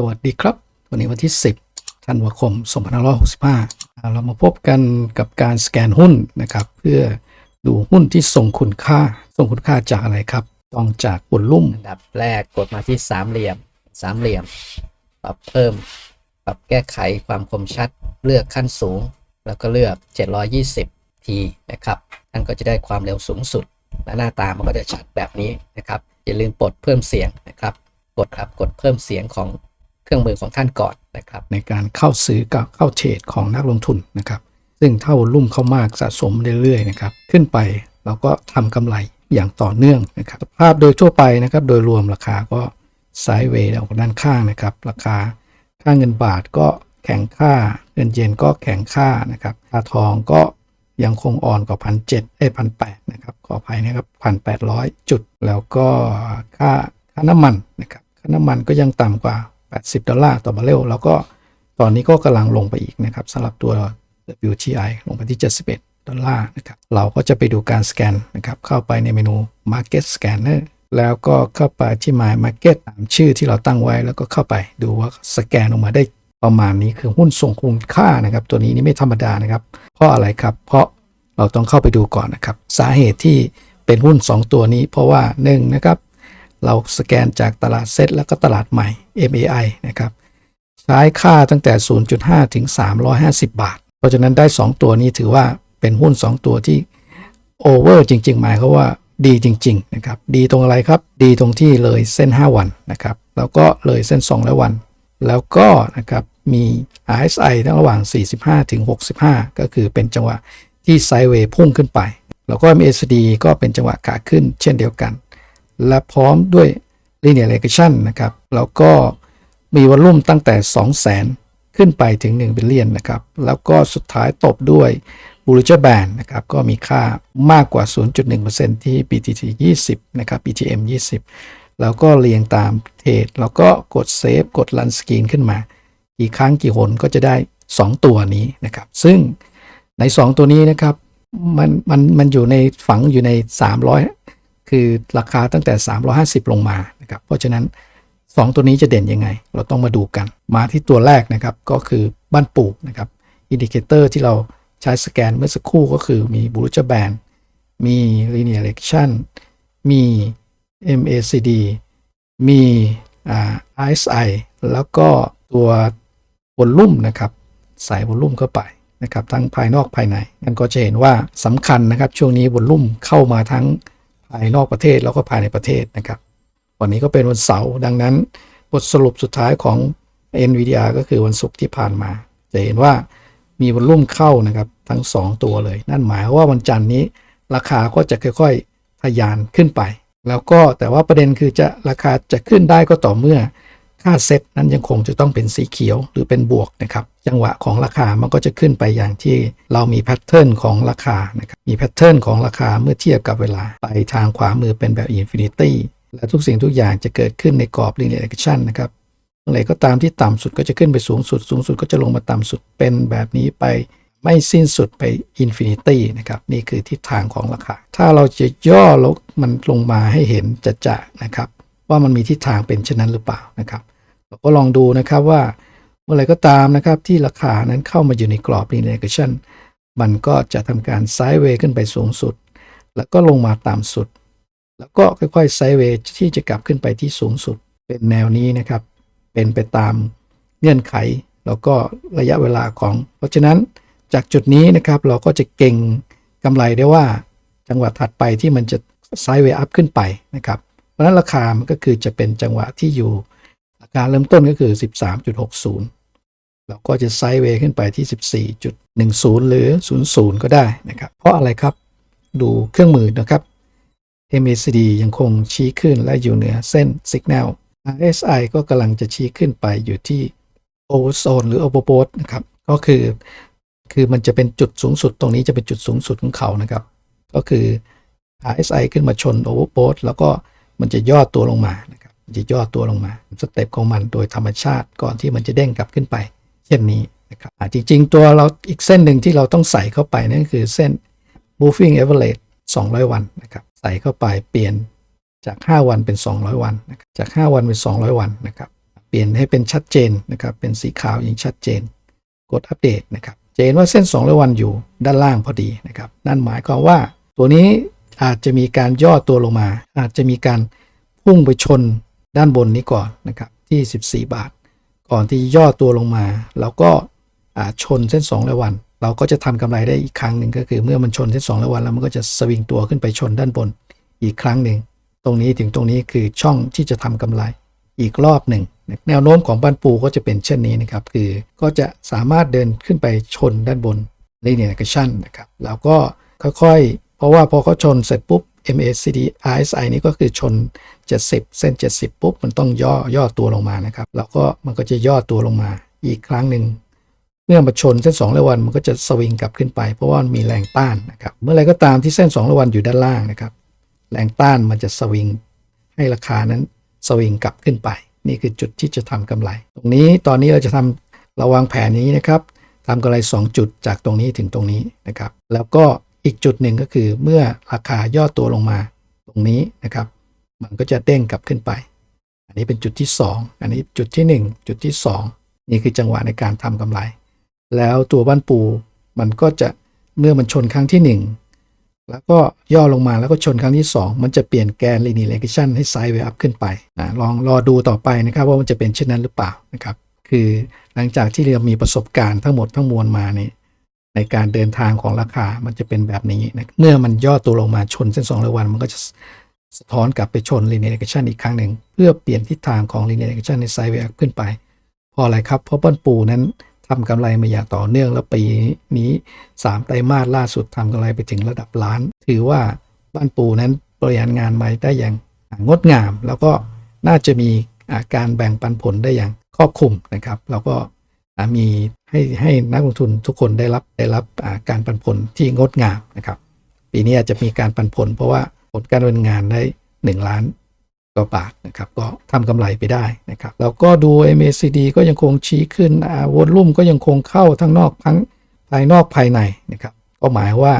สวัสดีครับ วันนี้วันที่ 10 ธันวาคม 2565อ่าเรามาพบกันกับการสแกนหุ้นนะครับ เพื่อดูหุ้นที่ทรงคุณค่าทรงคุณค่าจากอะไรครับ ต้องจากวอลลุ่ม อันดับแรกกดมาที่สามเหลี่ยม สามเหลี่ยม ปรับเพิ่ม ปรับแก้ไขความคมชัด เลือกขั้นสูง แล้วก็เลือก 720ทีนะครับท่านก็จะได้ความเร็วสูงสุด และหน้าตามันก็จะชัดแบบนี้นะครับ อย่าลืมปลดเพิ่มเสียงนะครับกดครับกดเพิ่มเสียงของ เครื่องมือของท่านก่อนนะครับ ในการเข้าซื้อกับเข้าเทรดของนักลงทุนนะครับ ซึ่งถ้าลุ่มเข้ามากสะสมเรื่อยๆนะครับ ขึ้นไปเราก็ทำกำไรอย่างต่อเนื่องนะครับภาพโดยทั่วไปนะครับ โดยรวมราคาก็ไซด์เวย์ออกด้านข้างนะครับ ราคาค่าเงินบาทก็แข็งค่าเงินเยนก็แข็งค่านะครับค่าทองก็ยังคงอ่อนกว่าพันเจ็ดเอ้พันแปดนะครับขออภัยนะครับพันแปดร้อยจุด แล้วก็ค่าค่าน้ำมันนะครับ ค่าน้ำมันก็ยังต่ำกว่า 80 ดอลลาร์ต่อบาร์เรลแล้วก็ตอนนี้ก็กำลังลงไปอีกนะครับสำหรับตัว WTI ลงไปที่ 71 ดอลลาร์นะครับเราก็จะไปดูการสแกนนะครับเข้าไปในเมนู Market Scanner แล้วก็เข้าไปที่ My Market ตามชื่อที่เราตั้งไว้แล้วก็เข้าไปดูว่าสแกนออกมาได้ประมาณนี้คือหุ้นส่งคุณค่านะครับ ตัวนี้นี่ไม่ธรรมดานะครับ เพราะอะไรครับ เพราะเราต้องเข้าไปดูก่อนนะครับ สาเหตุที่เป็นหุ้น 2 ตัวนี้ เพราะว่า1นงนะครับ เราสแกนจากตลาดเซตแล้วก็ตลาดใหม่ MAI นะครับ ใช้ค่าตั้งแต่ 0.5 ถึง 350 บาท เพราะฉะนั้นได้ 2 ตัวนี้ถือว่าเป็นหุ้น 2 ตัวที่โอเวอร์จริง ๆ หมายเขาว่าดีจริง ๆ นะครับ ดีตรงอะไรครับ ดีตรงที่เลยเส้น 5 วันนะครับ แล้วก็เลยเส้น200วัน แล้วก็นะครับมี RSI ทั้งระหว่าง 45 ถึง 65 ก็คือเป็นจังหวะที่ไซด์เวย์พุ่งขึ้นไป แล้วก็ MACD ก็เป็นจังหวะขาขึ้นเช่นเดียวกัน และพร้อมด้วย linear regression นะครับ แล้วก็มีวอลลุ่มตั้งแต่ 200,000 ขึ้นไปถึง 1 บิลเลียนนะครับ แล้วก็สุดท้ายตบด้วย Bollinger Band นะครับ ก็มีค่ามากกว่า 0.1%ที่ BTC 20 นะครับ BTM 20 แล้วก็เรียงตามเทรดแล้วก็กดเซฟกด Run Screen ขึ้นมา กี่ครั้งกี่หนก็จะได้ 2 ตัวนี้นะครับ ซึ่งใน 2 ตัวนี้นะครับ มันมันมันอยู่ในฝังอยู่ใน 300 คือราคาตั้งแต่ 350 ลงมานะครับเพราะฉะนั้น 2 ตัวนี้จะเด่นยังไง เราต้องมาดูกัน มาที่ตัวแรกนะครับก็คือบ้านปูนะครับอินดิเคเตอร์ที่เราใช้สแกนเมื่อสักครู่ก็คือมีบูรุจแบนมี linear regression มี MACD มีอ่า RSI แล้วก็ตัววอลลุ่มนะครับใส่วอลลุ่มเข้าไปนะครับทั้งภายนอกภายในนั่นก็จะเห็นว่าสำคัญนะครับ ช่วงนี้วอลลุ่มเข้ามาทั้ง ภายนอกประเทศแล้วก็ภายในประเทศนะครับ วันนี้ก็เป็นวันเสาร์ดังนั้น บทสรุปสุดท้ายของ NVIDIA ก็คือวันศุกร์ที่ผ่านมา จะเห็นว่ามีวันรุ่มเข้านะครับทั้ง 2 ตัวเลย นั่นหมายว่าวันจันทร์นี้ราคาก็จะค่อยๆทะยานขึ้นไป แล้วก็แต่ว่าประเด็นคือจะราคาจะขึ้นได้ก็ต่อเมื่อ ค่าเซ็ตนั้นยังคงจะต้องเป็นสีเขียวหรือเป็นบวกนะครับ จังหวะของราคามันก็จะขึ้นไปอย่างที่เรามีแพทเทิร์นของราคานะครับมีแพทเทิร์นของราคาเมื่อเทียบกับเวลาไปทางขวามือเป็นแบบอินฟินิตี้และทุกสิ่งทุกอย่างจะเกิดขึ้นในกรอบ linear regression นะครับเมื่อไหร่ก็ตามที่ต่ำสุดก็จะขึ้นไปสูงสุด สูงสุดก็จะลงมาต่ำสุดเป็นแบบนี้ไปไม่สิ้นสุดไปอินฟินิตี้นะครับนี่คือทิศทางของราคา ถ้าเราจะย่อลงมันลงมาให้เห็นจะจะนะครับ ว่ามันมีทิศทางเป็นเช่นนั้นหรือเปล่านะครับเราก็ลองดูนะครับว่าเมื่อไรก็ตามนะครับที่ราคานั้นเข้ามาอยู่ในกรอบ linear regression มันก็จะทำการไซด์เวย์ขึ้นไปสูงสุด แล้วก็ลงมาต่ำสุด แล้วก็ค่อยๆไซด์เวย์ที่จะกลับขึ้นไปที่สูงสุด เป็นแนวนี้นะครับ เป็นไปตามเงื่อนไข แล้วก็ระยะเวลาของ เพราะฉะนั้นจากจุดนี้นะครับเราก็จะเก่งกำไรได้ว่าจังหวะถัดไปที่มันจะไซด์เวย์อัพขึ้นไปนะครับ ราะฉะนั้นราคามันก็คือจะเป็นจังหวะที่อยู่ราคาเริ่มต้นก็คือ 13.60แล้วก็จะไซด์เวย์ขึ้นไปที่ 14.10 หรือ 00 ก็ได้นะครับ เพราะอะไรครับดูเครื่องมือนะครับ MACD ยังคงชี้ขึ้นและอยู่เหนือเส้น Signal RSI ก็กำลังจะชี้ขึ้นไปอยู่ที่ Overzone หรือ Overbought นะครับ ก็คือ คือมันจะเป็นจุดสูงสุดตรงนี้จะเป็นจุดสูงสุดของเขานะครับ ก็คือ RSI ขึ้นมาชน Overbought แล้วก็ มันจะย่อตัวลงมานะครับมันจะย่อตัวลงมาสเต็ปของมันโดยธรรมชาติก่อนที่มันจะเด้งกลับขึ้นไป เช่นนี้นะครับจริง ๆ ตัวเราอีกเส้นหนึ่งที่เราต้องใส่เข้าไปนั่นคือเส้น moving average 200 วันนะครับใส่เข้าไปเปลี่ยนจาก 5 วันเป็น 200 วันนะครับจาก 5 วันเป็น 200 วันนะครับเปลี่ยนให้เป็นชัดเจนนะครับเป็นสีขาวอย่างชัดเจน กดอัปเดตนะครับจะเห็นว่าเส้น 200 วันอยู่ด้านล่างพอดีนะครับนั่นหมายความว่าตัวนี้ อาจจะมีการย่อตัวลงมา อาจจะมีการพุ่งไปชนด้านบนนี้ก่อนนะครับที่ 14 บาท ก่อนที่ย่อตัวลงมา แล้วก็ชนเส้น200วัน เราก็จะทำกำไรได้อีกครั้งหนึ่งก็คือเมื่อมันชนเส้น200วันแล้วมันก็จะสวิงตัวขึ้นไปชนด้านบนอีกครั้งหนึ่งตรงนี้ถึงตรงนี้คือช่องที่จะทำกำไรอีกรอบหนึ่งแนวโน้มของบ้านปูก็จะเป็นเช่นนี้นะครับ คือก็จะสามารถเดินขึ้นไปชนด้านบน linear regression นะครับแล้วก็ค่อยๆ เพราะว่าพอเขาชนเสร็จปุ๊บ MACD RSI นี่ก็คือชน 70 เส้น 70 ปุ๊บ มันต้องย่อย่อตัวลงมานะครับ แล้วก็มันก็จะย่อตัวลงมาอีกครั้งหนึ่งเมื่อมาชนเส้น2ระวันมันก็จะสวิงกลับขึ้นไป เพราะว่ามันมีแรงต้านนะครับ เมื่อไรก็ตามที่เส้น2ระวันอยู่ด้านล่างนะครับ แรงต้านมันจะสวิงให้ราคานั้นสวิงกลับขึ้นไป นี่คือจุดที่จะทำกำไร ตรงนี้ตอนนี้เราจะทำเราวางแผนนี้นะครับทำกำไร 2 จุดจากตรงนี้ถึงตรงนี้นะครับ แล้วก็ อีกจุดหนึ่งก็คือเมื่อราคาย่อตัวลงมาตรงนี้นะครับ มันก็จะเด้งกลับขึ้นไป อันนี้เป็นจุดที่ 2 อันนี้จุดที่ 1 จุดที่ 2 นี่คือจังหวะในการทำกำไร แล้วตัวบ้านปูมันก็จะเมื่อมันชนครั้งที่ 1 แล้วก็ย่อลงมาแล้วก็ชนครั้งที่ 2 มันจะเปลี่ยนแกน linear regression ให้ไซด์เวย์อัพขึ้นไปนะลองรอดูต่อไปนะครับว่ามันจะเป็นเช่นนั้นหรือเปล่านะครับ คือหลังจากที่เรามีประสบการณ์ทั้งหมดทั้งมวลมาเนี่ย ในการเดินทางของราคามันจะเป็นแบบนี้นะเมื่อมันย่อตัวลงมาชนเส้น2ร้อยวัน มันก็จะสะท้อนกลับไปชน linear regression อีกครั้งหนึ่ง เพื่อเปลี่ยนทิศทางของ linear regression ในไซด์เวย์อัพขึ้นไป เพราะอะไรครับ เพราะบ้านปูนั้นทำกำไรมาอย่างต่อเนื่องแล้วปีนี้ 3 ไตรมาสล่าสุดทำกำไรไปถึงระดับล้าน ถือว่าบ้านปูนั้นบริหารงานมาได้อย่างงดงาม แล้วก็น่าจะมีการแบ่งปันผลได้อย่างครอบคลุมนะครับ แล้วก็ มีให้ให้นักลงทุนทุกคนได้รับได้รับการปันผลที่งดงามนะครับ ปีนี้อาจจะมีการปันผล เพราะว่าผลการดำเนินงานได้ 1 ล้านกว่าบาทนะครับ ก็ทำกำไรไปได้นะครับแล้วก็ดู MACD ก็ยังคงชี้ขึ้นวอลุ่มก็ยังคงเข้าทั้งนอกทั้งภายนอกภายในนะครับ ก็หมายว่า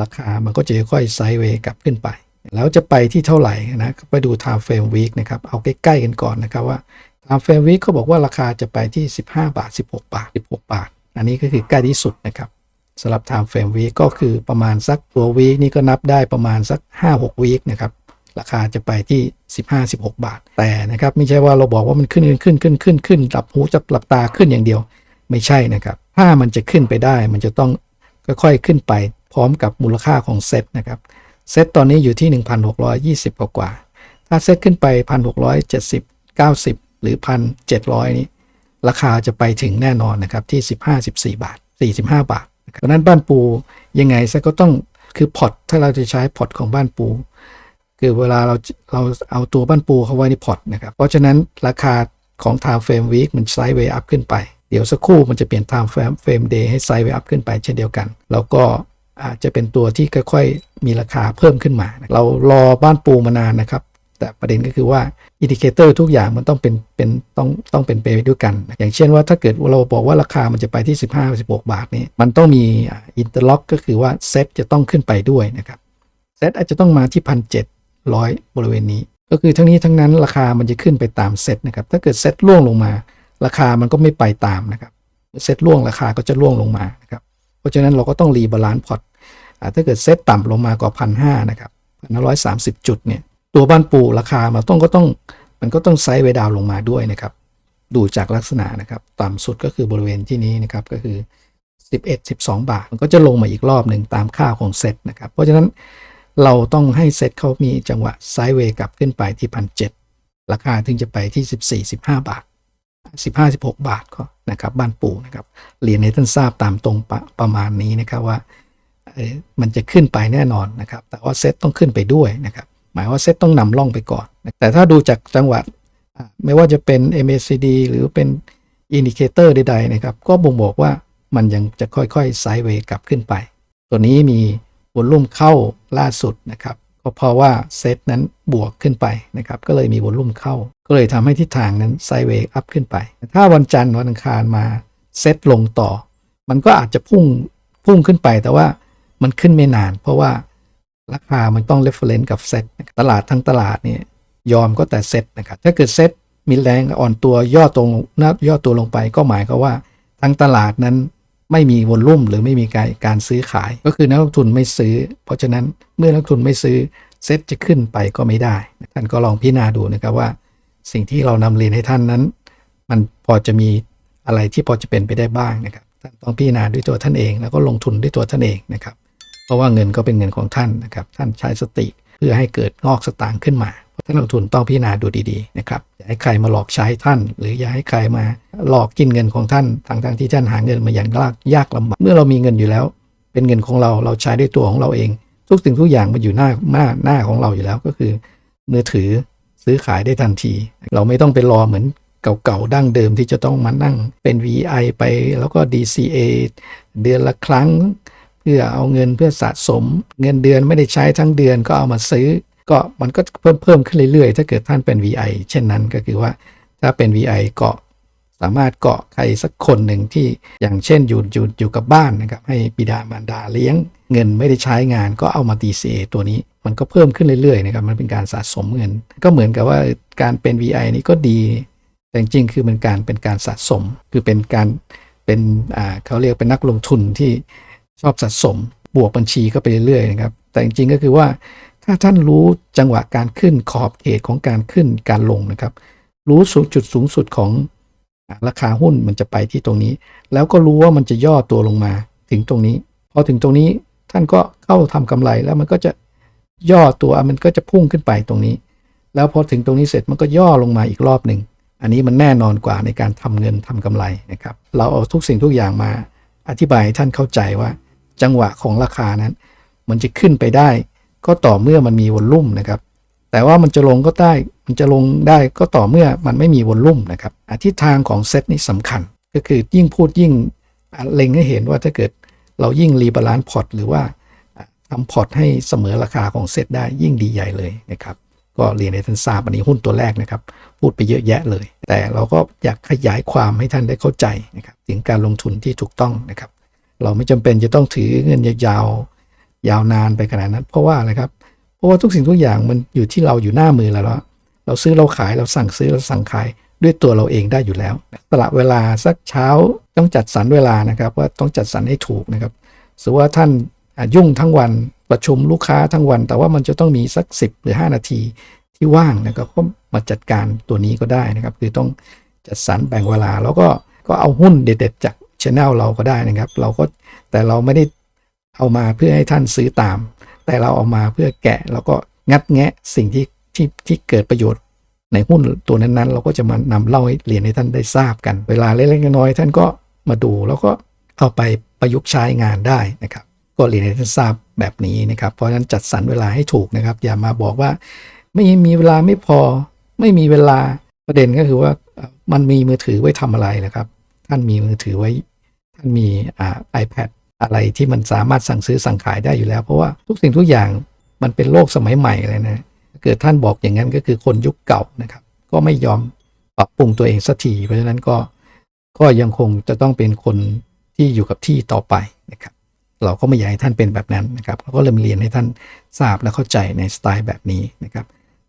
ราคามันก็จะค่อยไซด์เวย์กลับขึ้นไป แล้วจะไปที่เท่าไหร่นะไปดู time frame week นะครับ เอาใกล้ๆกันก่อนนะครับว่า time frame week เขาบอกว่าราคาจะไปที่ 15 บาท 16 บาท 16 บาท อันนี้ก็คือใกล้ที่สุดนะครับสำหรับ time frame week ก็คือประมาณสักตัว week นี่ก็นับได้ประมาณสัก 5-6 week นะครับราคาจะไปที่ 15-16 บาท แต่นะครับไม่ใช่ว่าเราบอกว่ามันขึ้นขึ้นขึ้นขึ้นขึ้นหลับหูจับหลับตาขึ้นอย่างเดียว ไม่ใช่นะครับ ถ้ามันจะขึ้นไปได้ มันจะต้องค่อยๆขึ้นไปพร้อมกับมูลค่าของเซ็ตนะครับเซ็ตตอนนี้อยู่ที่ 1,620 กว่ากว่าถ้าเซ็ตขึ้นไป 1,670 90 หรือ 1,700 นี้ ราคาจะไปถึงแน่นอนนะครับที่ 15-14 บาท 45 บาทนะครับเพราะนั้นบ้านปูยังไงซะก็ต้องคือพอตถ้าเราจะใช้พอตของบ้านปู คือเวลาเราเราเอาตัวบ้านปูเข้าไว้ในพอตนะครับเพราะฉะนั้นราคาของ time frame week มันไซด์เวย์อัพขึ้นไป เดี๋ยวสักครู่มันจะเปลี่ยน time frame frame day ให้ไซด์เวย์อัพขึ้นไปเช่นเดียวกัน แล้วก็อาจจะเป็นตัวที่ค่อยๆ มีราคาเพิ่มขึ้นมา เรารอบ้านปูมานานนะครับ แต่ประเด็นก็คือว่าอินดิเคเตอร์ทุกอย่างมันต้องเป็นเป็นต้องต้องเป็นไปด้วยกัน อย่างเช่นว่าถ้าเกิดเราบอกว่าราคามันจะไปที่ 15-16 บาทนี้มันต้องมีอินเตอร์ล็อกก็คือว่าเซตจะต้องขึ้นไปด้วยนะครับเซตอาจจะต้องมาที่พันเร้อยบริเวณนี้ ก็คือทั้งนี้ทั้งนั้นราคามันจะขึ้นไปตามเซตนะครับถ้าเกิดเซตล่วงลงมา ราคามันก็ไม่ไปตามนะครับเซตล่วงราคาก็จะล่วงลงมานะครับเพราะฉะนั้นเราก็ต้องรีบาลานซ์พอร์ตถ้าเกิดเซตต่ำลงมากว่าพันห้านะครับพันร้อยสามสิบจุดเนี่ย ตัวบ้านปูราคามันต้องก็ต้องมันก็ต้องไซด์เวดาวลงมาด้วยนะครับ ดูจากลักษณะนะครับ ต่ำสุดก็คือบริเวณที่นี้นะครับก็คือ 11 12 บาท มันก็จะลงมาอีกรอบหนึ่งตามค่าของเซตนะครับ เพราะฉะนั้นเราต้องให้เซตเขามีจังหวะไซด์เวย์กลับขึ้นไปที่พันเราคาถึงจะไปที่ 14 15 บาท 15 16 บาทก็นะครับบ้านปูนะครับเรียนให้ท่านทราบตามตรงประประมาณนี้นะครับว่ามันจะขึ้นไปแน่นอนนะครับ แต่ว่าเซตต้องขึ้นไปด้วยนะครับ หมายว่าเซ็ตต้องนำล่องไปก่อน แต่ถ้าดูจากจังหวะอะไม่ว่าจะเป็น MACD หรือเป็นอินดิเคเตอร์ใดๆนะครับ ก็บ่งบอกว่ามันยังจะค่อยๆไซด์เวย์กลับขึ้นไป ตัวนี้มีวอลลุ่มเข้าล่าสุดนะครับก็เพราะว่าเซตนั้นบวกขึ้นไปนะครับ ก็เลยมีวอลลุ่มเข้า ก็เลยทำให้ทิศทางนั้นไซด์เวย์อัพขึ้นไป ถ้าวันจันทร์วันอังคารมาเซตลงต่อ มันก็อาจจะพุ่งพุ่งขึ้นไปแต่ว่ามันขึ้นไม่นาน เพราะว่า ราคามันต้อง reference กับเซตตลาดทั้งตลาดเนี่ยยอมก็แต่เซตนะครับ ถ้าเกิดเซตมีแรงอ่อนตัวย่อตรงนย่อตัวลงไปก็หมายก็ว่าทั้งตลาดนั้นไม่มีวอลลุ่มหรือไม่มีการการซื้อขาย ก็คือนักลงทุนไม่ซื้อ เพราะฉะนั้นเมื่อนักลงทุนไม่ซื้อเซ็ตจะขึ้นไปก็ไม่ได้ท่านก็ลองพิจารณาดูนะครับว่า สิ่งที่เรานำเรียนให้ท่านนั้น มันพอจะมีอะไรที่พอจะเป็นไปได้บ้างนะครับท่านต้องพิจารณาด้วยตัวท่านเอง แล้วก็ลงทุนด้วยตัวท่านเองนะครับ ราะว่าเงินก็เป็นเงินของท่านนะครับ ท่านใช้สติเพื่อให้เกิดงอกสตางค์ขึ้นมาท่านลงทุนต้องพิจารณาดูดีๆนะครับอย่าให้ใครมาหลอกใช้ท่าน หรืออย่าให้ใครมาหลอกกินเงินของท่านทางทางที่ท่านหาเงินมาอย่างยากยากลำบากเมื่อเรามีเงินอยู่แล้ว เป็นเงินของเราเราใช้ด้วยตัวของเราเอง ทุกสิ่งทุกอย่างมันอยู่หน้าหน้าหน้าของเราอยู่แล้วก็คือมือถือซื้อขายได้ทันที เราไม่ต้องไปรอเหมือนเก่าๆดั้งเดิมที่จะต้องมานั่งเป็น VI ไปแล้วก็ DCA เดือนละครั้ง เพื่อเอาเงินเพื่อสะสม เงินเดือนไม่ได้ใช้ทั้งเดือนก็เอามาซื้อ ก็มันก็เพิ่มเพิ่มขึ้นเรื่อยๆ ถ้าเกิดท่านเป็น VI เช่นนั้นก็คือว่าถ้าเป็น VI เกาะสามารถเกาะใครสักคนหนึ่งที่อย่างเช่นอยู่อยู่อยู่กับบ้านนะครับให้บิดามารดาเลี้ยง เงินไม่ได้ใช้งานก็เอามา DCA ตัวนี้ มันก็เพิ่มขึ้นเรื่อยๆนะครับมันเป็นการสะสมเงิน ก็เหมือนกับว่าการเป็น VI นี้ก็ดีแต่จริงคือเป็นการเป็นการสะสม คือเป็นการเป็นอ่าเขาเรียกเป็นนักลงทุนที่ ชอบสะสมบวกบัญชีก็ไปเรื่อยๆนะครับ แต่จริงๆก็คือว่าถ้าท่านรู้จังหวะการขึ้นขอบเขตของการขึ้นการลงนะครับ รู้สูงจุดสูงสุดของราคาหุ้นมันจะไปที่ตรงนี้ แล้วก็รู้ว่ามันจะย่อตัวลงมาถึงตรงนี้ พอถึงตรงนี้ท่านก็เข้าทำกำไรแล้วมันก็จะย่อตัวมันก็จะพุ่งขึ้นไปตรงนี้ แล้วพอถึงตรงนี้เสร็จมันก็ย่อลงมาอีกรอบหนึ่งอันนี้มันแน่นอนกว่าในการทำเงินทำกำไรนะครับ เราเอาทุกสิ่งทุกอย่างมาอธิบายให้ท่านเข้าใจว่า จังหวะของราคานั้น มันจะขึ้นไปได้ ก็ต่อเมื่อมันมีวอลลุ่มนะครับ แต่ว่ามันจะลงก็ได้ มันจะลงได้ก็ต่อเมื่อมันไม่มีวอลลุ่มนะครับอทิศทางของเซตนี่สำคัญ ก็คือยิ่งพูดยิ่งเล็งให้เห็นว่าถ้าเกิดเรายิ่งรีบาลานซ์พอร์ตหรือว่าทำพอร์ตให้เสมอราคาของเซตได้ยิ่งดีใหญ่เลยนะครับก็เรียนให้ท่านทราบอันนี้หุ้นตัวแรกนะครับ พูดไปเยอะแยะเลย แต่เราก็อยากขยายความให้ท่านได้เข้าใจนะครับ ถึงการลงทุนที่ถูกต้องนะครับ เราไม่จำเป็นจะต้องถือเงินยาวยาวนานไปขนาดนั้น เพราะว่าอะไรครับ เพราะว่าทุกสิ่งทุกอย่างมันอยู่ที่เราอยู่หน้ามือแล้ว เราซื้อเราขายเราสั่งซื้อเราสั่งขายด้วยตัวเราเองได้อยู่แล้วสละเวลาสักเช้าต้องจัดสรรเวลานะครับ ว่าต้องจัดสรรให้ถูกนะครับสมมติว่าท่านยุ่งทั้งวันประชุมลูกค้าทั้งวัน แต่ว่ามันจะต้องมีสัก 10 หรือ 5 นาทีที่ว่างนะครับก็มาจัดการตัวนี้ก็ได้นะครับ คือต้องจัดสรรแบ่งเวลาแล้วก็ก็เอาหุ้นเด็ด ๆ จาก ช anel เราก็ได้นะครับ เราก็แต่เราไม่ได้เอามาเพื่อให้ท่านซื้อตาม แต่เราเอามาเพื่อแกะแล้วก็งัดแงะสิ่งที่ที่ที่เกิดประโยชน์ในหุ้นตัวนั้นๆ เราก็จะมานำเล่าให้เรียนให้ท่านได้ทราบกัน เวลาเล็กๆน้อยๆท่านก็มาดูแล้วก็เอาไปประยุกต์ใช้งานได้นะครับ ก็เรียนให้ท่านทราบแบบนี้นะครับ เพราะฉะนั้นจัดสรรเวลาให้ถูกนะครับ อย่ามาบอกว่า ไม่มีเวลาไม่พอ ไม่มีเวลาประเด็นก็คือว่ามันมีมือถือไว้ทำอะไรนะครับ ท่านมีมือถือไว้ ท่านมีอ่า iPad อะไรที่มันสามารถสั่งซื้อสั่งขายได้อยู่แล้ว เพราะว่าทุกสิ่งทุกอย่างมันเป็นโลกสมัยใหม่เลยนะเกิดท่านบอกอย่างนั้นก็คือคนยุคเก่านะครับ ก็ไม่ยอมปรับปรุงตัวเองสักทีเพราะฉะนั้นก็ก็ยังคงจะต้องเป็นคนที่อยู่กับที่ต่อไปนะครับ เราก็ไม่อยากให้ท่านเป็นแบบนั้นนะครับเราก็เลยมาเรียนให้ท่านทราบและเข้าใจในสไตล์แบบนี้นะครับ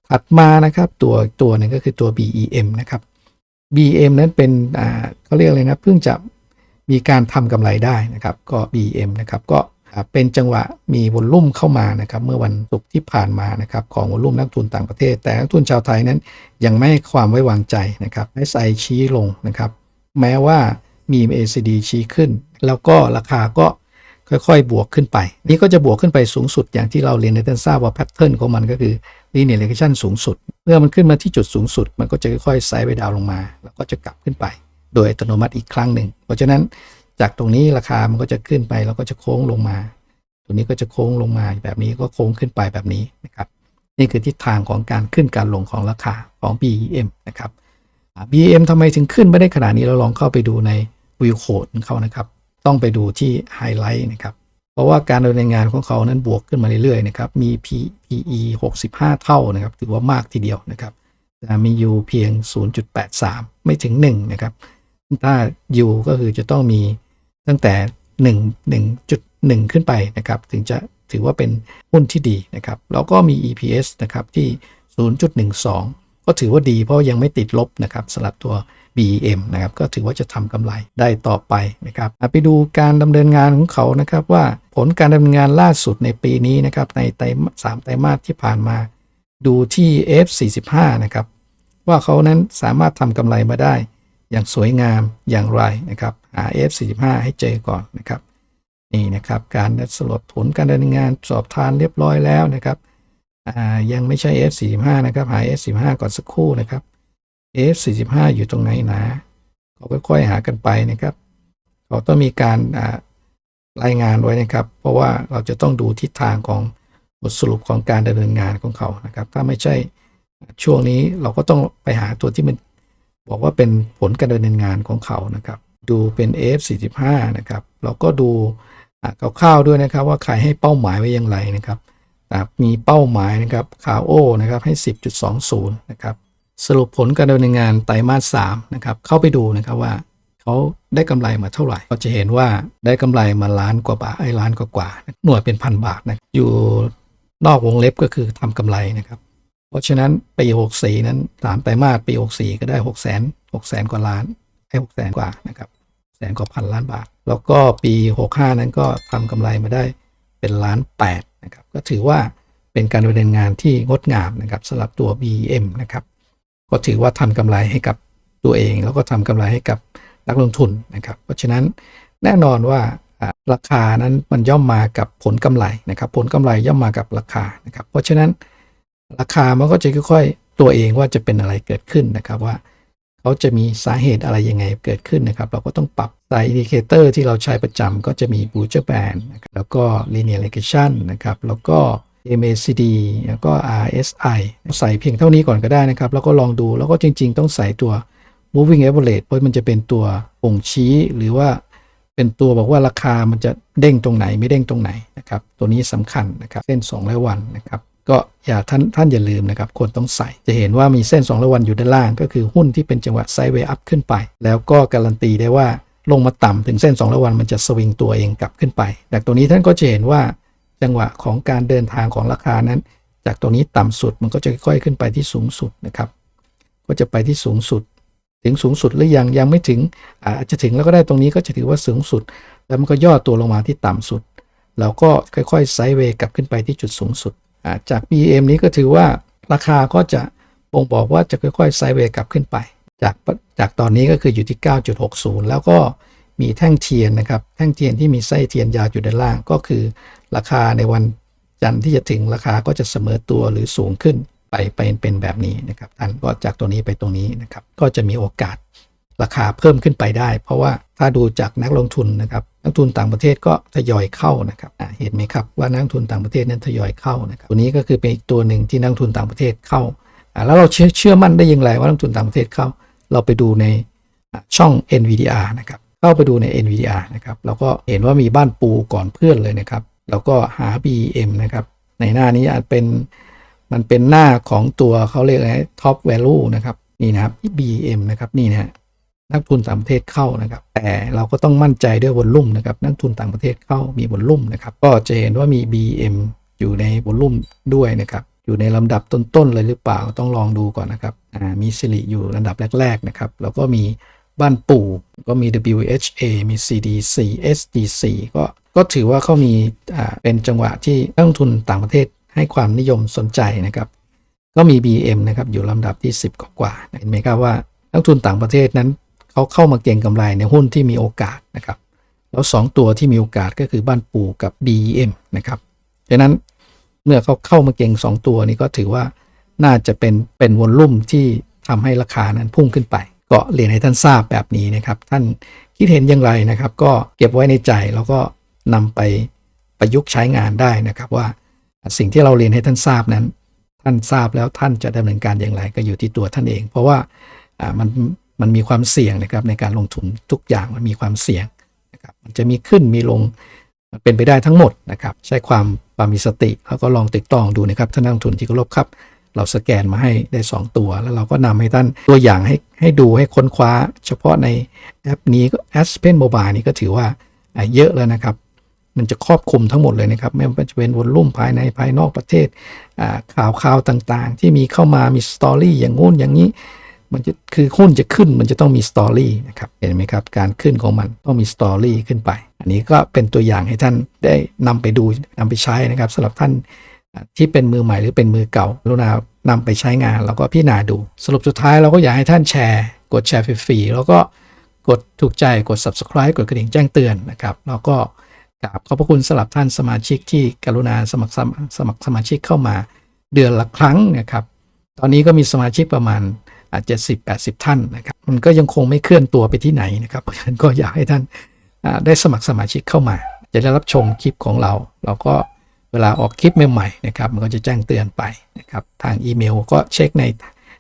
ถัดมานะครับตัวตัวหนึงก็คือตัว BEM นะครับ BEM นั้นเป็นอ่าเขาเรียกอะไรนะเพิ่งจะ มีการทำกำไรได้นะครับก็ B.M. นะครับก็เป็นจังหวะมีวอลลุ่มเข้ามานะครับเมื่อวันศุกร์ที่ผ่านมานะครับของวอลลุ่มนักทุนต่างประเทศ แต่นักทุนชาวไทยนั้นยังไม่ให้ความไว้วางใจนะครับ SI ชี้ลงนะครับ แม้ว่ามี ACD ชี้ขึ้น แล้วก็ราคาก็ค่อยๆ บวกขึ้นไป นี่ก็จะบวกขึ้นไปสูงสุดอย่างที่เราเรียนในท่านทราบว่าแพทเทิร์นของมันก็คือ linear regression สูงสุด เมื่อมันขึ้นมาที่จุดสูงสุด มันก็จะค่อยๆไซด์ไปดาวลงมา แล้วก็จะกลับขึ้นไป โดยอัตโนมัติอีกครั้งหนึ่ง เพราะฉะนั้นจากตรงนี้ราคามันก็จะขึ้นไปแล้วก็จะโค้งลงมาตรงนี้ก็จะโค้งลงมาแบบนี้ก็โค้งขึ้นไปแบบนี้นะครับ นี่คือทิศทางของการขึ้นการลงของราคาของ BEM นะครับอ่า BM ทำไมถึงขึ้นไม่ได้ขนาดนี้เราลองเข้าไปดูในวิวโคดเขานะครับ ต้องไปดูที่ไฮไลท์นะครับเพราะว่าการดำเนินงานของเขานั้นบวกขึ้นมาเรื่อยๆนะครับ มี P- PE 65 เท่านะครับ ถือว่ามากทีเดียวนะครับแต่มี U เพียง 0.83 ไม่ถึง 1 นะครับ ถ้า U ก็คือจะต้องมีตั้งแต่ 1 1.1 ขึ้นไปนะครับ ถึงจะถือว่าเป็นหุ้นที่ดีนะครับ แล้วก็มี EPS นะครับที่ 0.12 ก็ถือว่าดีเพราะยังไม่ติดลบนะครับสำหรับตัว BEM นะครับก็ถือว่าจะทำกำไรได้ต่อไปนะครับไปดูการดำเนินงานของเขานะครับว่าผลการดำเนินงานล่าสุดในปีนี้นะครับในไตรมาสสามไตรมาสที่ผ่านมา ดูที่ F45 นะครับว่าเขานั้นสามารถทำกำไรมาได้ อย่างสวยงามอย่างไรนะครับหา F45 ให้เจอก่อนนะครับนี่นะครับการสรุปผลการดำเนินงานสอบทานเรียบร้อยแล้วนะครับยังไม่ใช่ F45 นะครับหา F45 ก่อนสักครู่นะครับ F45 อยู่ตรงไหนนะเขาค่อยๆหากันไปนะครับเขาต้องมีการรายงานไว้นะครับ เพราะว่าเราจะต้องดูทิศทางของบทสรุปของการดำเนินงานของเขานะครับ ถ้าไม่ใช่ช่วงนี้เราก็ต้องไปหาตัวที่มัน บอกว่าเป็นผลการดำเนินงานของเขานะครับ ดูเป็น F45 นะครับ เราก็ดูอ่าคร่าวๆด้วยนะครับว่าใครให้เป้าหมายไว้อย่างไรนะครับ มีเป้าหมายนะครับคาโอนะครับให้ 10.20 นะครับ สรุปผลการดำเนินงานไตรมาส3นะครับ เข้าไปดูนะครับว่าเขาได้กำไรมาเท่าไหร่ ก็จะเห็นว่าได้กำไรมาล้านกว่าบาทไอ้ล้านกว่ากว่าหน่วยเป็นพันบาทนะอยู่นอกวงเล็บก็คือทำกำไรนะครับ เพราะฉะนั้นปี64 นั้นสามไตรมาสปี 64 ก็ได้6 0 0 0 0 0 6แสนกว่าล้านไอ้6แสนกว่านะครับแสนกว่าพันล้านบาท แล้วก็ปี 65 นั้นก็ทำกำไรมาได้เป็นล้าน8นะครับก็ถือว่าเป็นการดำเนินงานที่งดงามนะครับสำหรับตัว BM นะครับก็ถือว่าทำกำไรให้กับตัวเอง แล้วก็ทำกำไรให้กับนักลงทุนนะครับ เพราะฉะนั้นแน่นอนว่าอ่าราคานั้นมันย่อมมากับผลกำไรนะครับ ผลกำไรย่อมมากับราคานะครับ เพราะฉะนั้น ราคามันก็จะค่อยๆ ตัวเองว่าจะเป็นอะไรเกิดขึ้นนะครับว่าเขาจะมีสาเหตุอะไรยังไงเกิดขึ้นนะครับ เราก็ต้องปรับไซอินดิเคเตอร์ที่เราใช้ประจำก็จะมี b u j e r Band นแล้วก็ Linear Regression นะครับ แล้วก็ MACD แล้วก็ RSI ใส่เพียงเท่านี้ก่อนก็ได้นะครับ แล้วก็ลองดูแล้วก็จริงๆ ต้องใส่ตัว moving average เพราะมันจะเป็นตัวบ่งชี้หรือว่าเป็นตัวบอกว่าราคามันจะเด้งตรงไหนไม่เด้งตรงไหนนะครับ ตัวนี้สำคัญนะครับ เส้น 2ร้อยวันนะครับ ก็อย่าท่านท่านอย่าลืมนะครับควรต้องใส่ จะเห็นว่ามีเส้น2ร้อยวันอยู่ด้านล่าง ก็คือหุ้นที่เป็นจังหวะไซด์เวย์อัพขึ้นไป แล้วก็การันตีได้ว่าลงมาต่ำถึงเส้น2ร้อยวันมันจะสวิงตัวเองกลับขึ้นไป จากตัวนี้ท่านก็จะเห็นว่าจังหวะของการเดินทางของราคานั้น จากตรงนี้ต่ำสุดมันก็จะค่อยขึ้นไปที่สูงสุดนะครับ ก็จะไปที่สูงสุด ถึงสูงสุดหรือยังยังไม่ถึงอาจจะถึงแล้วก็ได้ตรงนี้ก็จะถือว่าสูงสุด แล้วมันก็ย่อตัวลงมาที่ต่ำสุด แล้วก็ค่อยๆไซด์เวย์กลับขึ้นไปที่จุดสูงสุด จาก BM นี้ก็ถือว่าราคาก็จะบ่งบอกว่าจะค่อยๆไซด์เวย์กลับขึ้นไป จากจากตอนนี้ก็คืออยู่ที่ 9.60 แล้วก็มีแท่งเทียนนะครับ แท่งเทียนที่มีไส้เทียนยาวอยู่ด้านล่างก็คือราคาในวันจันทร์ที่จะถึงราคาก็จะเสมอตัวหรือสูงขึ้นไปไปเป็นแบบนี้นะครับท่านก็จากตัวนี้ไปตรงนี้นะครับ ก็จะมีโอกาสราคาเพิ่มขึ้นไปได้ เพราะว่าถ้าดูจากนักลงทุนนะครับ นักทุนต่างประเทศก็ทยอยเข้านะครับเห็นไหมครับว่านักทุนต่างประเทศนั้นทยอยเข้านะครับตัวนี้ก็คือเป็นอีกตัวหนึ่งที่นักทุนต่างประเทศเข้าแล้วเราเชื่อเชื่อมั่นได้อย่างไรว่านักทุนต่างประเทศเข้า เราไปดูในช่อง NVDR นะครับเข้าไปดูใน NVDR นะครับเราก็เห็นว่ามีบ้านปูก่อนเพื่อนเลยนะครับแล้วก็หา BEM นะครับในหน้านี้อาจเป็นมันเป็นหน้าของตัวเขาเรียกอะไร top value นะครับนี่นะครับ BEM นะครับนี่นะฮะ นักทุนต่างประเทศเข้านะครับ แต่เราก็ต้องมั่นใจด้วยวอลลุ่มนะครับ นักทุนต่างประเทศเข้ามีวอลลุ่มนะครับ ก็จะเห็นว่ามี BM อยู่ในวอลลุ่มด้วยนะครับอยู่ในลำดับต้นๆเลยหรือเปล่าต้องลองดูก่อนนะครับมีสิริอยู่ลำดับแรก ๆ นะครับ แล้วก็มีบ้านปู่ก็มี WHA มี CDC SDC ก็ก็ถือว่าเขามีเป็นจังหวะที่นักทุนต่างประเทศให้ความนิยมสนใจนะครับ ก็มี BM นะครับอยู่ลำดับที่ 10 กว่าเห็นไหมครับว่านักทุนต่างประเทศนั้น เขาเข้ามาเก็งกำไรในหุ้นที่มีโอกาสนะครับ แล้ว 2 ตัวที่มีโอกาสก็คือบ้านปูกับ BEM นะครับดังนั้นเมื่อเขาเข้ามาเก็ง 2 ตัวนี้ก็ถือว่าน่าจะเป็นเป็นวอลลุ่มที่ทำให้ราคานั้นพุ่งขึ้นไป ก็เรียนให้ท่านทราบแบบนี้นะครับ ท่านคิดเห็นอย่างไรนะครับ ก็เก็บไว้ในใจแล้วก็นำไปประยุกต์ใช้งานได้นะครับว่าสิ่งที่เราเรียนให้ท่านทราบนั้น ท่านทราบแล้วท่านจะดำเนินการอย่างไรก็อยู่ที่ตัวท่านเอง เพราะว่ามัน มันมีความเสี่ยงนะครับในการลงทุนทุกอย่างมันมีความเสี่ยงนะครับมันจะมีขึ้นมีลงมันเป็นไปได้ทั้งหมดนะครับใช้ความความมีสติแล้วก็ลองติดต้องดูนะครับท่านนักลงทุนที่เคารพครับ เราสแกนมาให้ได้ 2 ตัว แล้วเราก็นำให้ท่านตัวอย่างให้ให้ดูให้ค้นคว้า เฉพาะในแอปนี้ก็ Aspen Mobile นี่ก็ถือว่าเยอะแล้วนะครับมันจะครอบคลุมทั้งหมดเลยนะครับ ไม่ว่าจะเป็นวอลลุ่มภายในภายนอกประเทศข่าวข่าวต่างๆ ที่มีเข้ามามีสตอรี่อย่างงู้นอย่างนี้ มันจะคือหุ้นจะขึ้นมันจะต้องมีสตอรี่นะครับเห็นไหมครับ การขึ้นของมันต้องมีสตอรี่ขึ้นไป อันนี้ก็เป็นตัวอย่างให้ท่านได้นำไปดูนำไปใช้นะครับสำหรับท่านที่เป็นมือใหม่หรือเป็นมือเก่ากรุณานำไปใช้งานแล้วก็พิจารณาดู สรุปสุดท้ายเราก็อยากให้ท่านแชร์ กดแชร์ฟรีๆแล้วก็กดถูกใจกด subscribe กดกระดิ่งแจ้งเตือนนะครับแล้วก็กราบขอบพระคุณสำหรับท่านสมาชิกที่กรุณาสมัครสมัครสมาชิกเข้ามาเดือนละครั้งนะครับ ตอนนี้ก็มีสมาชิกประมาณ เจ็ดสิบแปดสิบท่านนะครับมันก็ยังคงไม่เคลื่อนตัวไปที่ไหนนะครับเพราะฉะนั้นก็อยากให้ท่านได้สมัครสมาชิกเข้ามา จะได้รับชมคลิปของเรา เราก็เวลาออกคลิปใหม่ๆนะครับมันก็จะแจ้งเตือนไปนะครับทางอีเมลก็เช็คใน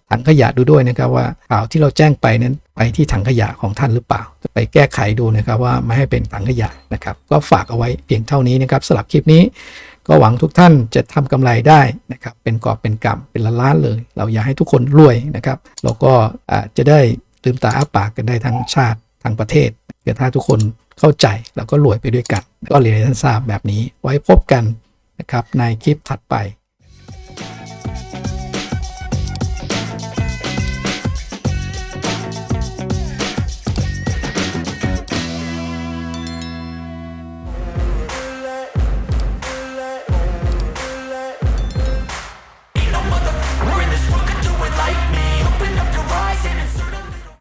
ถังขยะดูด้วยนะครับว่าข่าวที่เราแจ้งไปนั้นไปที่ถังขยะของท่านหรือเปล่าจะไปแก้ไขดูนะครับว่าไม่ให้เป็นถังขยะนะครับ ก็ฝากเอาไว้เพียงเท่านี้นะครับสำหรับคลิปนี้ ก็หวังทุกท่านจะทำกำไรได้นะครับเป็นกอบเป็นกำเป็นล้านล้านๆเลย เราอยากให้ทุกคนรวยนะครับแล้วก็จะได้ลืมตาอ้าปากกันได้ทั้งชาติทั้งประเทศเกิดถ้าทุกคนเข้าใจแล้วก็รวยไปด้วยกัน ก็เรียนให้ท่านทราบแบบนี้ไว้พบกันนะครับในคลิปถัดไป